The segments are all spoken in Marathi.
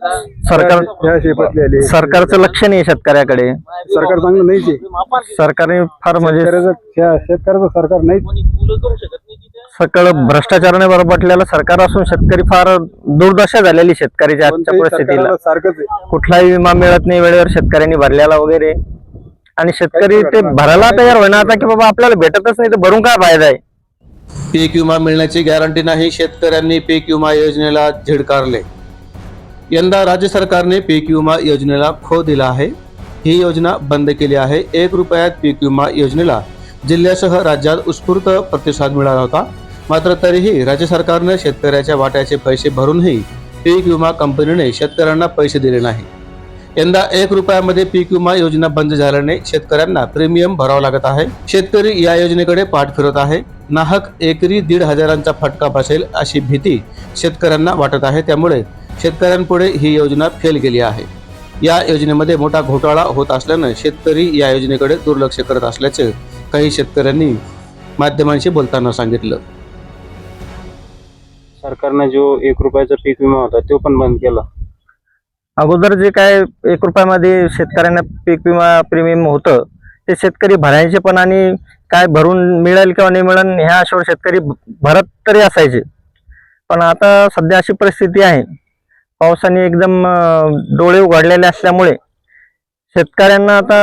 सरकार सरकारचं लक्ष नाही शेतकऱ्याकडे. सरकार चांगलं नाहीच आहे. सरकारने फार म्हणजे शेतकऱ्याचं सरकार नाहीच. सगळं भ्रष्टाचाराने बरबटलेलं सरकार असून शेतकरी फार दुर्दशा झालेली शेतकऱ्याच्या आजच्या परिस्थितीला. सारखंच कुठलाही विमा मिळत नाही वेळेवर शेतकऱ्यांनी भरलेला वगैरे. आणि शेतकरी ते भरायला तयार होईना आता की बाबा आपल्याला भेटतच नाही तर भरून काय फायदा आहे? पीक विमा मिळण्याची गॅरंटी नाही शेतकऱ्यांनी पीक विमा योजनेला झिडकारले यंदा राज्य सरकारने पीक विमा योजनेला खो दिला आहे. ही योजना बंद केली आहे. एक रुपयात पीक विमा योजनेला जिल्ह्यासह राज्यात उत्स्फूर्त प्रतिसाद मिळाला होता. मात्र तरीही राज्य सरकारने शेतकऱ्याच्या वाट्याचे पैसे भरूनही पीक विमा कंपनीने शेतकऱ्यांना पैसे दिले नाही. यंदा एक रुपयामध्ये पीक विमा योजना बंद झाल्याने शेतकऱ्यांना प्रीमियम भरावा लागत आहे. शेतकरी या योजनेकडे पाठ फिरत आहे. नाहक एकरी दीड हजारांचा फटका बसेल अशी भीती शेतकऱ्यांना वाटत आहे. त्यामुळे शेतकऱ्यांपुढे ही योजना फेल गेली आहे. या योजनेमध्ये मोठा घोटाळा होत असल्यानं शेतकरी या योजनेकडे दुर्लक्ष करत असल्याचे काही शेतकऱ्यांनी माध्यमांशी बोलताना सांगितलं. सरकारने जो एक रुपयाचा पीक विमा होता तो पण बंद केला. अगोदर जे काय एक रुपयामध्ये शेतकऱ्यांना पीक विमा प्रीमियम होतं ते शेतकरी भरायचे पण आणि काय भरून मिळेल किंवा नाही मिळेल ह्या आशेवर शेतकरी भरत तरी असायचे. पण आता सध्या अशी परिस्थिती आहे. पावसाने एकदम डोळे उघडलेले असल्यामुळे शेतकऱ्यांना आता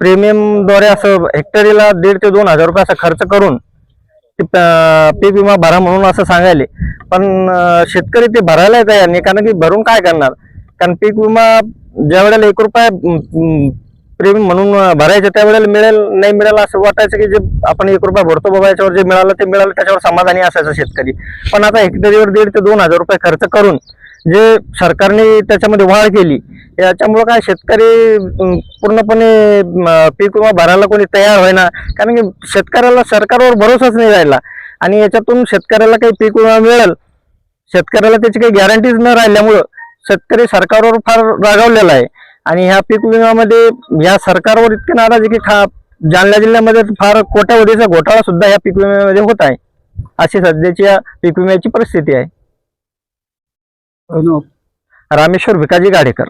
प्रीमियमद्वारे असं हेक्टरीला दीड ते दोन हजार रुपये असा खर्च करून पीक विमा भरा म्हणून असं सांगायले. पण शेतकरी ते भरायला तयार नाही कारण की भरून काय करणार? कारण पीक विमा ज्या वेळेला एक रुपया प्रीमियम म्हणून भरायचं त्यावेळेला मिळेल नाही मिळेल असं वाटायचं की जे आपण एक रुपया भरतो बाबा याच्यावर जे मिळालं ते मिळालं त्याच्यावर समाधानी असायचं शेतकरी. पण आता हेक्टरीवर दीड ते दोन हजार रुपये खर्च करून जे सरकारने त्याच्यामध्ये वाढ केली याच्यामुळं काय शेतकरी पूर्णपणे पीक विमा भरायला कोणी तयार होईना. कारण की शेतकऱ्याला सरकारवर भरोसाच नाही राहिला. आणि याच्यातून शेतकऱ्याला काही पीक विमा मिळेल शेतकऱ्याला त्याची काही गॅरंटीज न राहिल्यामुळं शेतकरी सरकारवर फार रागावलेला आहे. आणि ह्या पीक विम्यामध्ये ह्या सरकारवर इतके नाराज आहे की खा जालना जिल्ह्यामध्ये फार कोट्यावधीचा घोटाळा सुद्धा ह्या पीक विम्यामध्ये होत आहे. अशी सध्याची या पीक विम्याची परिस्थिती आहे. रामेश्वर भिकाजी गाडेकर.